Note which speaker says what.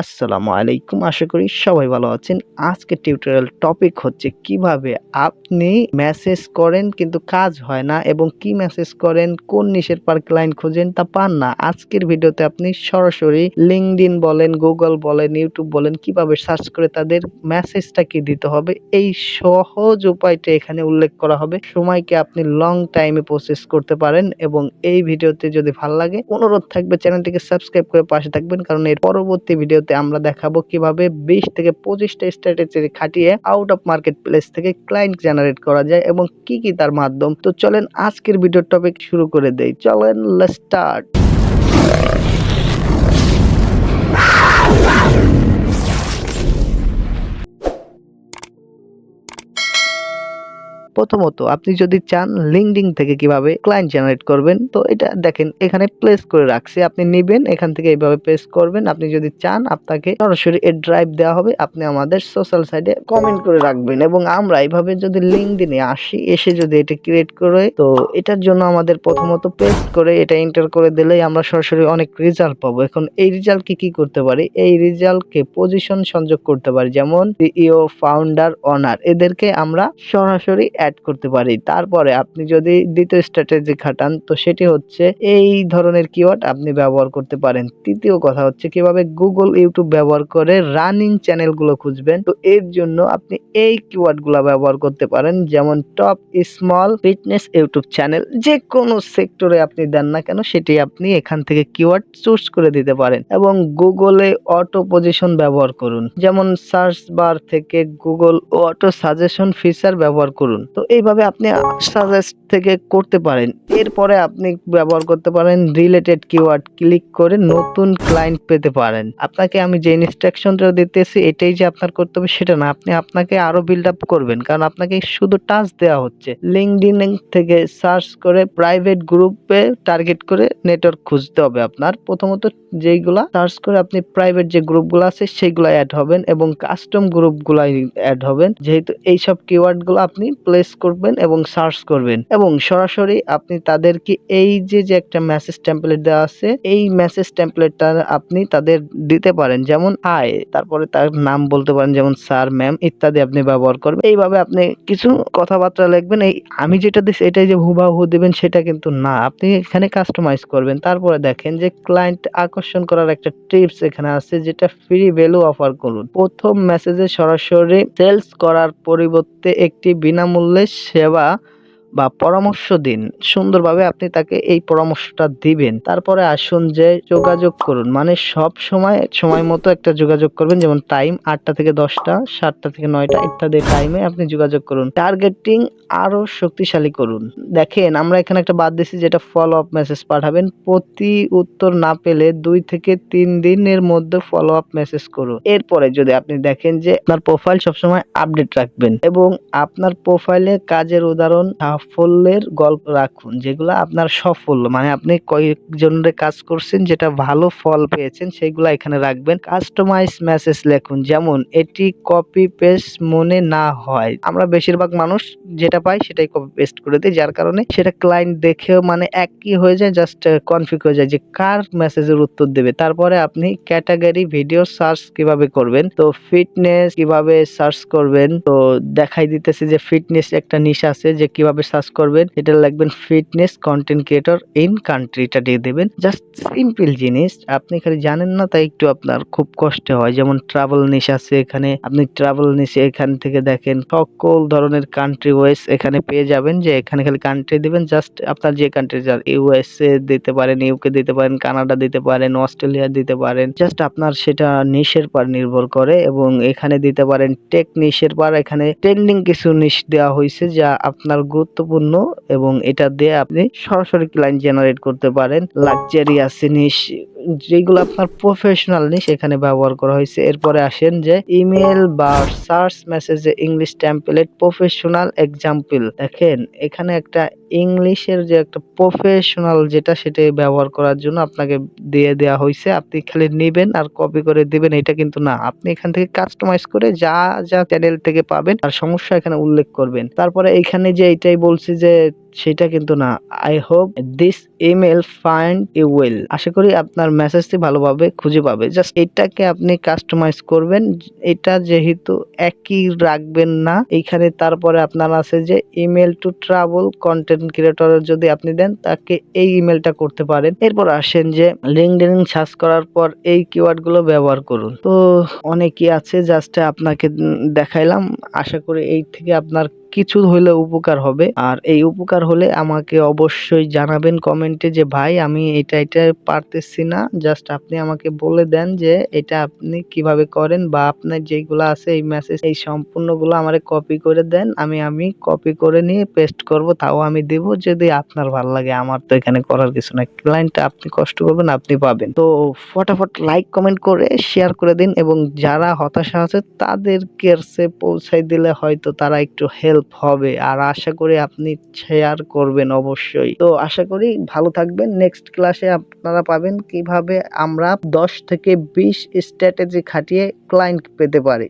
Speaker 1: আসসালামু আলাইকুম। আশা করি সবাই ভালো আছেন। আজকে টিউটোরিয়াল টপিক হচ্ছে কীভাবে আপনি মেসেজ করেন কিন্তু কাজ হয় না এবং কি মেসেজ করেন, কোন নিশের পার ক্লায়েন্ট খুঁজেন তা পান না। আজকের ভিডিওতে আপনি সরাসরি লিঙ্কডিন বলেন গুগল বলেন ইউটিউব বলেন, কীভাবে সার্চ করে তাদের মেসেজটা কি দিতে হবে, এই সহজ উপায়টা এখানে উল্লেখ করা হবে। সময়কে আপনি লং টাইমে প্রসেস করতে পারেন এবং এই ভিডিওতে যদি ভালো লাগে, অনুরোধ থাকবে চ্যানেলটিকে সাবস্ক্রাইব করে পাশে থাকবেন, কারণ এর পরবর্তী ভিডিওতে আমরা দেখাবো কীভাবে বিশ থেকে পঁচিশটা স্ট্র্যাটেজি খাটিয়ে আউট অফ মার্কেট প্লেস থেকে ক্লায়েন্ট জেনারেট করা যায় এবং কি কি তার মাধ্যম। তো চলেন আজকের ভিডিওর টপিক শুরু করে দেই। চলেন স্টার্ট প্রথমত আপনি যদি চান লিঙ্কডিং থেকে কীভাবে ক্লায়েন্ট জেনারেট করবেন, তো এটা দেখেন এখানে প্লেস করে রাখছি। আপনি নেবেন, এখান থেকে এইভাবে প্লেস করবেন। আপনি যদি চান, আপনাকে সরাসরি এর ড্রাইভ দেওয়া হবে। আপনি আমাদের সোশ্যাল সাইডে কমেন্ট করে রাখবেন এবং আমরা এইভাবে যদি লিঙ্কডিনে আসি, এসে যদি এটা ক্রিয়েট করে, তো এটার জন্য আমাদের প্রথমত পেস্ট করে এটা এন্টার করে দিলেই আমরা সরাসরি অনেক রেজাল্ট পাবো। এখন এই রেজাল্ট কি কি করতে পারি? এই রেজাল্টকে পজিশন সংযোগ করতে পারি। যেমন সিইও ফাউন্ডার অনার এদেরকে আমরা সরাসরি অ্যাড করতে পারি। তারপরে আপনি যদি দ্বিতীয় স্ট্র্যাটেজি খাটান, তো সেটি হচ্ছে এই ধরনের কিওয়ার্ড আপনি ব্যবহার করতে পারেন। তৃতীয় কথা হচ্ছে কীভাবে গুগল ইউটিউব ব্যবহার করে রানিং চ্যানেলগুলো খুঁজবেন। তো এর জন্য আপনি এই কিওয়ার্ডগুলো ব্যবহার করতে পারেন, যেমন top small fitness YouTube channel যে কোনো সেক্টরে আপনি দেন না কেন, সেটি আপনি এখান থেকে কিওয়ার্ড চুজ করে দিতে পারেন এবং গুগলে অটো পজিশন ব্যবহার করুন। যেমন সার্চ বার থেকে গুগল অটো সাজেশন ফিচার ব্যবহার করুন। তো এইভাবে আপনি সাজেস্ট থেকে করতে পারেন। এরপরে আপনি ব্যবহার করতে পারেন রিলেটেড কিওয়ার্ড ক্লিক করে নতুন ক্লায়েন্ট পেতে পারেন। আপনাকে আমি যে ইনস্ট্রাকশনটা দিতেছি, এটাই যে আপনার করতে হবে সেটা না। আপনি আপনাকে আরও বিল্ড আপ করবেন, কারণ আপনাকে শুধু টাচ দেওয়া হচ্ছে। লিঙ্কডিন থেকে সার্চ করে প্রাইভেট গ্রুপে টার্গেট করে নেটওয়ার্ক খুঁজতে হবে আপনার। প্রথমত যেইগুলা সার্চ করে আপনি প্রাইভেট যে গ্রুপগুলো আছে, সেইগুলো অ্যাড হবেন এবং কাস্টম গ্রুপগুলাই অ্যাড হবেন। যেহেতু এইসব কিওয়ার্ডগুলো আপনি প্লেস করবেন এবং সার্চ করবেন। এবং সরাসরি আপনি তাদেরকে এই যে যে একটা মেসেজ টেমপ্লেট দেওয়া আছে, এই মেসেজ টেমপ্লেটটা আপনি তাদের দিতে পারেন। যেমন আয় তারপরে তার নাম বলতে পারেন, যেমন স্যার ম্যাম ইত্যাদি আপনি ব্যবহার করবেন। এইভাবে আপনি কিছু কথাবার্তা লিখবেন। এই আমি যেটা দিচ্ছি এটাই যে হুবাহু দেবেন, সেটা কিন্তু না। আপনি এখানে কাস্টমাইজ করবেন। তারপরে দেখেন যে ক্লায়েন্ট আকর্ষণ করার একটা টিপস এখানে আছে, যেটা ফ্রি ভ্যালু অফার করুন। প্রথম মেসেজে সরাসরি সেলস করার পরিবর্তে একটি বিনামূল্যে সেবা বা পরামর্শ দিন। সুন্দরভাবে আপনি তাকে এই পরামর্শটা দিবেন। তারপরে আসুন যে যোগাযোগ করুন। মানে সব সময় সময় মতো একটা যোগাযোগ করবেন। যেমন টাইম আটটা থেকে দশটা, সাতটা থেকে নয়টা ইত্যাদি টাইমে আপনি যোগাযোগ করুন। টার্গেটিং আরও শক্তিশালী করুন। দেখেন, আমরা এখানে একটা বাদ দিছি যেটা ফলো আপ মেসেজ পাঠাবেন। প্রতি উত্তর না পেলে দুই থেকে তিন দিনের মধ্যে ফলো আপ মেসেজ করুন। এরপরে যদি আপনি দেখেন যে আপনার প্রোফাইল সবসময় আপডেট রাখবেন এবং আপনার প্রোফাইলে কাজের উদাহরণ সাফল্যের গল্প রাখুন, যেগুলো আপনার সফল। মানে আপনি কয়েকজনের কাজ করছেন, যেটা ভালো ফল পেয়েছেন, সেগুলো এখানে রাখবেন। কাস্টমাইজ মেসেজ লেখুন, যেমন, এটি কপি পেস্ট মনে না হয়। আমরা বেশিরভাগ মানুষ যেটা পাই, সেটাই কপি পেস্ট করে দিই, যার কারণে সেটা ক্লায়েন্ট দেখেও মানে একই হয়ে যায় জাস্ট কনফিগ হয়ে যায় যে কার মেসেজের উত্তর দেবে। তারপরে আপনি ক্যাটাগরি ভিডিও সার্চ কীভাবে করবেন, তো ফিটনেস কীভাবে সার্চ করবেন, তো দেখাই দিতেছে যে ফিটনেস একটা নিশ আছে, যে কীভাবে সার্চ করবেন এটা লিখবেন fitness content creator in country এটা দিয়ে দেবেন। জাস্ট সিম্পল জিনিস, আপনি খালি জানেন না, তাই একটু আপনার খুব কষ্ট হয়। যেমন ট্রাভেল নিশ আছে এখানে, আপনি ট্রাভেল নিশে এখান থেকে দেখেন, সকল ধরনের কান্ট্রি ওয়েস এখানে পেয়ে যাবেন। যে এখানে খালি কান্ট্রি দেবেন জাস্ট আপনার যে কান্ট্রি যান ইউএসএ দিতে পারেন ইউকে দিতে পারেন কানাডা দিতে পারেন অস্ট্রেলিয়া দিতে পারেন। জাস্ট আপনার সেটা নিশের পর নির্ভর করে এবং এখানে দিতে পারেন টেক নিশের পর এখানে ট্রেন্ডিং কিছু নিশ দেওয়া হয়েছে, যা আপনার গুরুত্বপূর্ণ এবং এটা দিয়ে আপনি সরাসরি ক্লায়েন্ট জেনারেট করতে পারেন। লাক্সারিয়াস নিশ যেগুলো আপনার প্রফেশনাল নিশ এখানে ব্যবহার করা হয়েছে। এরপরে আসেন যে ইমেল বা সার্চ মেসেজে ইংলিশ টেমপ্লেট প্রফেশনাল এক্সাম্পল দেখেন, এখানে একটা ইংলিশের যে একটা প্রফেশনাল যেটা সেটা ব্যবহার করার জন্য আপনাকে দিয়ে দেওয়া হয়েছে। আপনি খালি নেবেন আর কপি করে দিবেন, এটা কিন্তু না। আপনি এখান থেকে কাস্টমাইজ করে যা যা চ্যানেল থেকে পাবেন আর সমস্যা এখানে উল্লেখ করবেন। তারপরে এখানে যে এটাই বলছি যে সেটা কিন্তু না। I hope this email find you well আশা করি আপনার মেসেজটি ভালোভাবে খুঁজে পাবে। জাস্ট এটাকে আপনি কাস্টমাইজ করবেন। এটা যেহেতু একই রাখবেন না, এইখানে তারপরে আপনার আছে যে ইমেল টু ট্রাভেল কন্টেন্ট ক্রিয়েটরের যদি আপনি দেন, তাকে এই ইমেলটা করতে পারেন। এরপর আসেন যে লিঙ্কডিন সার্চ করার পর এই কিওয়ার্ডগুলো ব্যবহার করুন। তো অনেকই আছে জাস্ট আপনাকে দেখাইলাম। আশা করি এই থেকে আপনার কিছু হইলে উপকার হবে। আর এই উপকার হলে আমাকে অবশ্যই জানাবেন কমেন্টে যে, ভাই, আমি এটা এটা পারতেছি না। জাস্ট আপনি আমাকে বলে দেন যে, এটা আপনি কীভাবে করেন বা আপনার যেগুলো আছে, এই মেসেজ এই সম্পূর্ণগুলো আমারে কপি করে দেন। আমি আমি কপি করে নিয়ে পেস্ট করব, তাও আমি দেব। যদি আপনার ভালো লাগে, আমার তো এখানে করার কিছু না ক্লায়েন্টটা আপনি কষ্ট করবেন, আপনি পাবেন। তো ফটাফট লাইক কমেন্ট করে শেয়ার করে দিন এবং যারা হতাশা আছে তাদের কেয়ারসে পৌঁছাই দিলে হয়তো তারা একটু হেল্প হবে। আর আশা করি আপনি শেয়ার করবেন অবশ্যই। তো আশা করি ভালো থাকবেন। নেক্সট ক্লাসে আপনারা পাবেন কীভাবে আমরা দশ থেকে বিশ স্ট্র্যাটেজি খাটিয়ে ক্লায়েন্ট পেতে পারি।